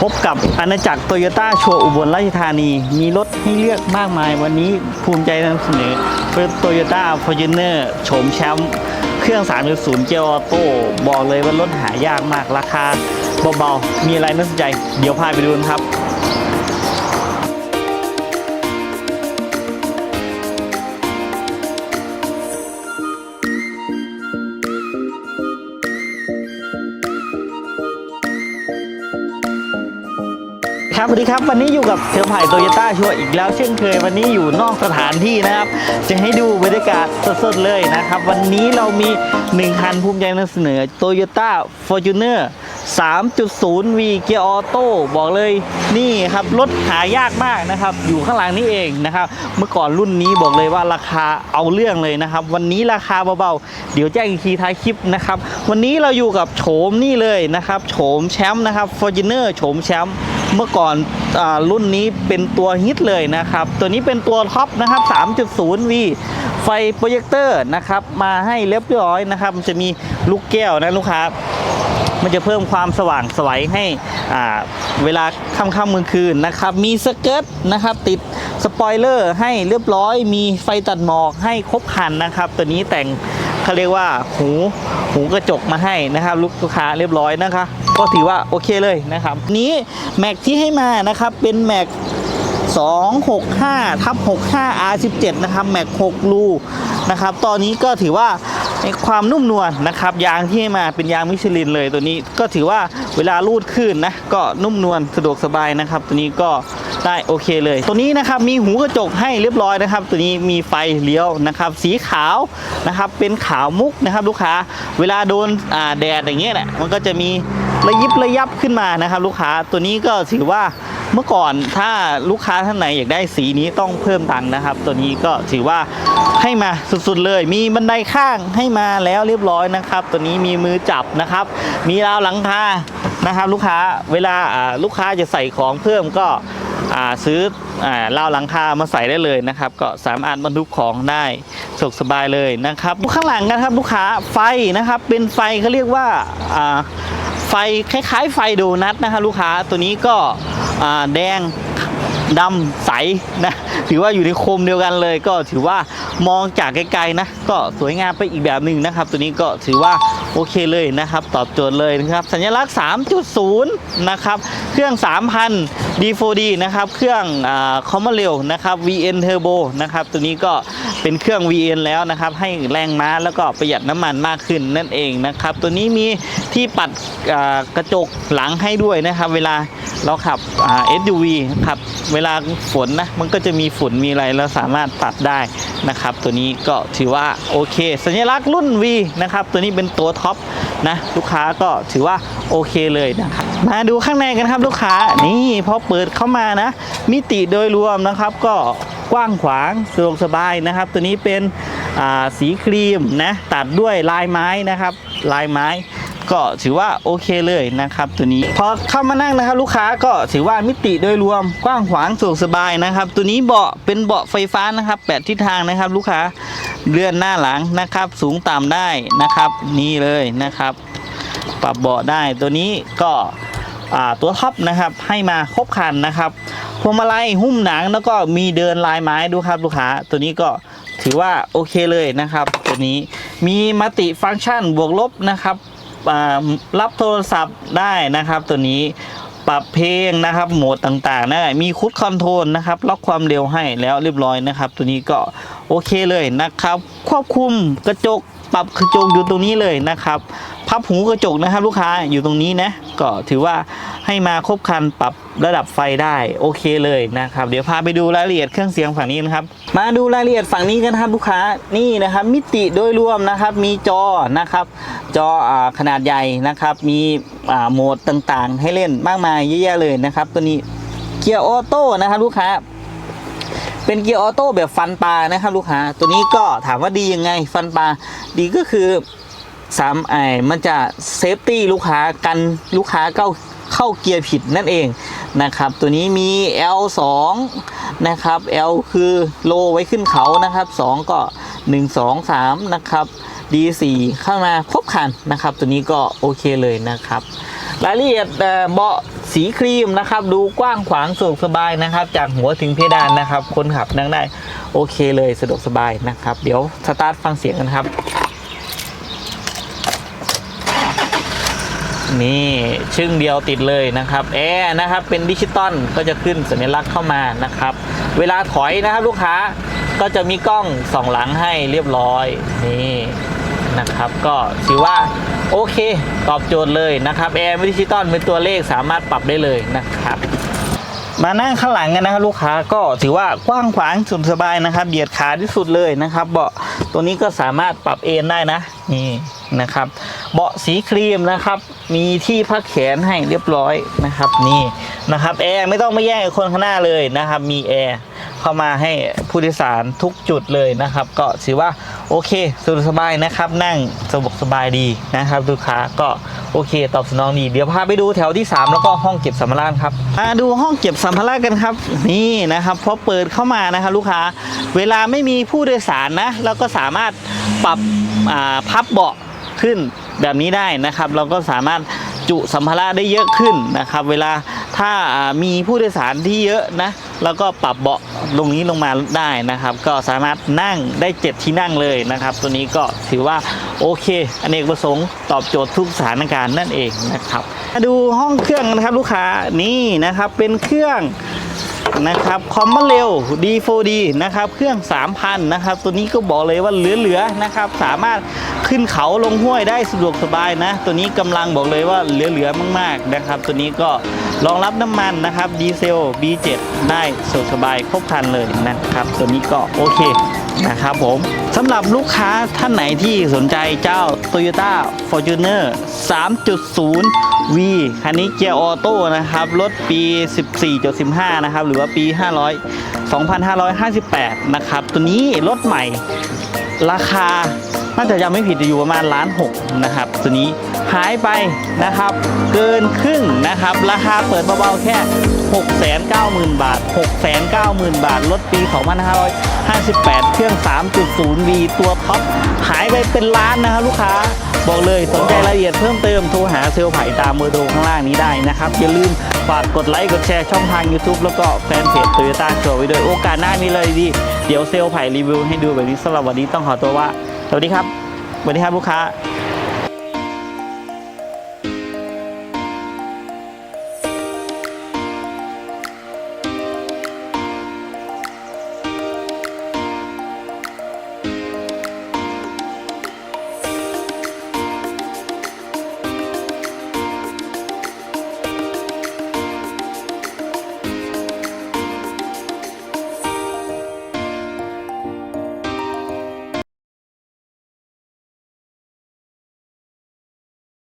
พบกับอาณาจักรโตโยต้าโชว์อุบลราชธานี มีรถให้เลือกมากมาย วันนี้ภูมิใจนำเสนอเป็นโตโยต้าฟอร์จูเนอร์โฉมแชมป์เครื่อง 3.0 เจลออโต้บอกเลยว่ารถหายากมากราคาเบาๆ มีอะไรน่าสนใจ เดี๋ยวพาไปดูกันครับ ครับสวัสดีครับ วันนี้อยู่กับเซลไผ่โตโยต้าชัวร์อีกแล้วเช่นเคยวันนี้อยู่นอกสถานที่นะครับ จะให้ดูบรรยากาศสดๆเลยนะครับ วันนี้เรามี 1 คันภูมิใจนำเสนอ Toyota Fortuner 3.0 V เกียร์ออโต้บอกเลยนี่ครับ รถหายากมากนะครับ อยู่ข้างหลังนี้เองนะครับ เมื่อก่อนรุ่นนี้บอกเลยว่าราคาเอาเรื่องเลยนะครับ วันนี้ราคาเบาๆ เดี๋ยวแจ้งอีกทีท้ายคลิปนะครับ วันนี้เราอยู่กับโฉมนี่เลยนะครับโฉมแชมป์นะครับ Fortuner โฉมแชมป์ เมื่อก่อนอรุ่นนี้เป็นตัวฮิตเลยนะครับ ตัวนี้เป็นตัวท็อปนะครับ 3.0V ไฟโปรเจคเตอร์นะครับมาให้เรียบร้อยนะครับ มันจะมีลูกแก้วนะลูกค้า มันจะเพิ่มความสว่างสวยให้อ่าเวลาค่ำๆกลางคืนนะครับ มีสเกิร์ตนะครับ ติดสปอยเลอร์ให้เรียบร้อย มีไฟตัดหมอกให้ครบคันนะครับ ตัวนี้แต่งเขาเรียกว่าหูหูกระจกมาให้นะครับ ลูกค้าเรียบร้อยนะคะ ก็ถือว่าโอเคเลยนะครับ นี้แม็กที่ให้มานะครับเป็นแม็ก265ทับ65 R17 นะครับแม็ก6รูนะครับตอนนี้ก็ถือว่าในความนุ่มนวลนะครับยางที่ให้มาเป็นยางมิชลินเลยตัวนี้ก็ถือว่าเวลาลูดขึ้นนะก็นุ่มนวลสะดวกสบายนะครับ ตัวนี้ก็ได้โอเคเลย ตัวนี้นะครับมีหูกระจกให้เรียบร้อยนะครับ ตัวนี้มีไฟเลี้ยวนะครับ สีขาวนะครับเป็นขาวมุกนะครับลูกค้า เวลาโดนแดดอย่างเงี้ยแหละมันก็จะมี ระยิบระยับขึ้นมานะครับลูกค้าตัวนี้ก็ถือว่าเมื่อก่อนถ้าลูกค้าท่านไหนอยากได้สีนี้ต้องเพิ่มตังค์นะครับ ตัวนี้ก็ถือว่าให้มาสุดๆเลย มีบันไดข้างให้มาแล้วเรียบร้อยนะครับ ตัวนี้มีมือจับนะครับ มีราวหลังคานะครับ ลูกค้าเวลาลูกค้าจะใส่ของเพิ่มก็ซื้ออราวหลังคามาใส่ได้เลยนะครับ ก็สามารถบรรทุกของได้สะดวกสบายเลยนะครับข้างหลังนะครับลูกค้าไฟนะครับเป็นไฟเขาเรียกว่า ไฟคล้าย ๆ ไฟโดนัทนะคะลูกค้าตัวนี้ก็แดงดำใสนะถือว่าอยู่ในโคมเดียวกันเลย ก็ถือว่ามองจากไกลๆนะก็สวยงามไปอีกแบบหนึ่งนะครับ ตัวนี้ก็ถือว่า โอเคเลยนะครับ ตอบโจทย์เลยนะครับ สัญลักษณ์ 3.0 นะครับ เครื่อง 3,000 D4D นะครับ เครื่องคอมมอนเร็วนะครับ VN Turbo นะครับ ตัวนี้ก็เป็นเครื่อง VN แล้วนะครับ ให้แรงม้าแล้วก็ประหยัดน้ำมันมากขึ้นนั่นเองนะครับ ตัวนี้มีที่ปัดกระจกหลังให้ด้วยนะครับ เวลาเราขับ SUV ขับเวลาฝนนะ มันก็จะมีฝุ่นมีอะไรเราสามารถตัดได้นะครับ ตัวนี้ก็ถือว่าโอเค สัญลักษณ์รุ่น V นะครับ ตัวนี้เป็นตัวท็อปนะลูกค้าก็ถือว่าโอเคเลยนะครับมาดูข้างในกันครับลูกค้านี่พอเปิดเข้ามานะ มิติโดยรวมนะครับก็กว้างขวางสะดวกสบายนะครับ ตัวนี้เป็นอ่าสีครีมนะตัดด้วยลายไม้นะครับ ลายไม้ ก็ถือว่าโอเคเลยนะครับ ตัวนี้พอเข้ามานั่งนะครับ ลูกค้าก็ถือว่ามิติโดยรวมกว้างขวางสะดวกสบายนะครับ ตัวนี้เบาะเป็นเบาะไฟฟ้านะครับแปดทิศทางนะครับ ลูกค้าเลื่อนหน้าหลังนะครับ สูงต่ำได้นะครับ นี่เลยนะครับ ปรับเบาะได้ตัวนี้ก็ตัวท็อปนะครับให้มาครบคันนะครับพวงมาลัยหุ้มหนังแล้วก็มีเดินลายไม้ดูครับลูกค้า ตัวนี้ก็ถือว่าโอเคเลยนะครับ ตัวนี้มีมัติฟังก์ชันบวกลบนะครับ รับโทรศัพท์ได้นะครับตัวนี้ปรับเพลงนะครับโหมดต่างๆนะมีคุดคอนโทรลนะครับล็อกความเร็วให้แล้วเรียบร้อยนะครับ ตัวนี้ก็โอเคเลยนะครับ ควบคุมกระจก ปรับกระจกอยู่ตรงนี้เลยนะครับ พับหูกระจกนะครับลูกค้าอยู่ตรงนี้นะก็ถือว่าให้มาครบคันปรับระดับไฟได้โอเคเลยนะครับ เดี๋ยวพาไปดูรายละเอียดเครื่องเสียงฝั่งนี้นะครับ มาดูรายละเอียดฝั่งนี้กันครับลูกค้านี่นะครับ มิติโดยรวมนะครับมีจอนะครับ จอขนาดใหญ่นะครับ มีโหมดต่างๆ ให้เล่นมากมายเยอะแยะเลยนะครับ ตัวนี้เกียร์ออโต้นะครับลูกค้า เป็นเกียร์ออโต้แบบฟันปลานะครับลูกค้าตัวนี้ก็ถามว่าดียังไงฟันปลาดีก็คือสามไอมันจะเซฟตี้ลูกค้ากันลูกค้าเข้าเข้าเกียร์ผิดนั่นเองนะครับ ตัวนี้มี L2 นะครับ L คือโลไว้ขึ้นเขานะครับ 2 ก็ 1 2 3 นะครับ D4 เข้ามาครบคันนะครับ ตัวนี้ก็โอเคเลยนะครับ รายละเอียดเอ่อเบาะ สีครีมนะครับดูกว้างขวางสะดวกสบายนะครับ จากหัวถึงเพดานนะครับ คนขับนั่งได้โอเคเลยสะดวกสบายนะครับ เดี๋ยวสตาร์ทฟังเสียงกันครับ นี่ชึ่งเดียวติดเลยนะครับแอร์นะครับเป็นดิจิตอลก็จะขึ้นสัญลักษณ์เข้ามานะครับ เวลาถอยนะครับลูกค้าก็จะมีกล้องสองหลังให้เรียบร้อยนี่ นะครับ ก็ถือว่าโอเค ตอบโจทย์เลยนะครับแอร์ดิจิตอลเป็นตัวเลขสามารถปรับได้เลยนะครับมานั่งข้างหลังกันนะครับลูกค้าก็ถือว่ากว้างขวางสุดสบายนะครับเหยียดขาที่สุดเลยนะครับ เบาะตัวนี้ก็สามารถปรับเอนได้นะนี่นะครับ เบาะสีครีมนะครับ มีที่พักแขนให้เรียบร้อยนะครับ นี่นะครับแอร์ไม่ต้องมาแย่งกับคนข้างหน้าเลยนะครับ มีแอร์ เข้ามาให้ผู้โดยสารทุกจุดเลยนะครับ ก็ถือว่าโอเคสะดวกสบายนะครับ นั่งสะดวกสบายดีนะครับลูกค้าก็โอเค ตอบสนองดี เดี๋ยวพาไปดูแถวที่ 3 แล้วก็ห้องเก็บสัมภาระครับมาดูห้องเก็บสัมภาระกันครับ นี่นะครับพอเปิดเข้ามานะครับลูกค้าเวลาไม่มีผู้โดยสารนะเราก็สามารถปรับพับเบาะขึ้นแบบนี้ได้นะครับ เราก็สามารถจุสัมภาระได้เยอะขึ้นนะครับ เวลาถ้ามีผู้โดยสารที่เยอะนะ แล้วก็ปรับเบาะลงนี้ลงมาได้นะครับ ก็สามารถนั่งได้เจ็ดที่นั่งเลยนะครับ ตัวนี้ก็ถือว่าโอเคอเนกประสงค์ตอบโจทย์ทุกสถานการณ์นั่นเองนะครับ มาดูห้องเครื่องนะครับลูกค้านี่นะครับเป็นเครื่อง นะครับคอมมาเร็ว D4D นะครับเครื่อง 3,000 นะครับ ตัวนี้ก็บอกเลยว่าเหลือๆนะครับ สามารถขึ้นเขาลงห้วยได้สะดวกสบายนะ ตัวนี้กำลังบอกเลยว่าเหลือๆมากๆนะครับ ตัวนี้ก็รองรับน้ำมันนะครับดีเซล B7 ได้สะดวกสบายครบคันเลยนะครับ ตัวนี้ก็โอเคนะครับผมำหรับลูกค้าท่านไหนที่สนใจเจ้า Toyota Fortuner 3.0 V คันนี้เกียร์ออโต้นะครับ รถปี 14.15 นะครับ หรือว่าปี 500 2558 นะครับ ตัวนี้รถใหม่ราคา น่าจะยังไม่ผิดจะอยู่ประมาณล้านหกนะครับตัวนี้หายไปนะครับ เกินครึ่งนะครับ ราคาเปิดเบาๆแค่ 690,000 บาท 690,000 บาทรถปี 2558 เครื่อง 3.0V ตัวท็อปหายไปเป็นล้านนะครับลูกค้าบอกเลยสนใจรายละเอียดเพิ่มเติมโทรหาเซลล์ไผ่ตามเบอร์โทรข้างล่างนี้ได้นะครับ อย่าลืมฝากกดไลค์กดแชร์ช่องทาง YouTube แล้วก็แฟนเพจ Toyota Show ไว้ด้วยโอกาสหน้ามีเลยดี เดี๋ยวเซลล์ไผ่รีวิวให้ดูแบบนี้สำหรับวันนี้ต้องขอตัวว่า สวัสดีครับสวัสดีครับลูกค้า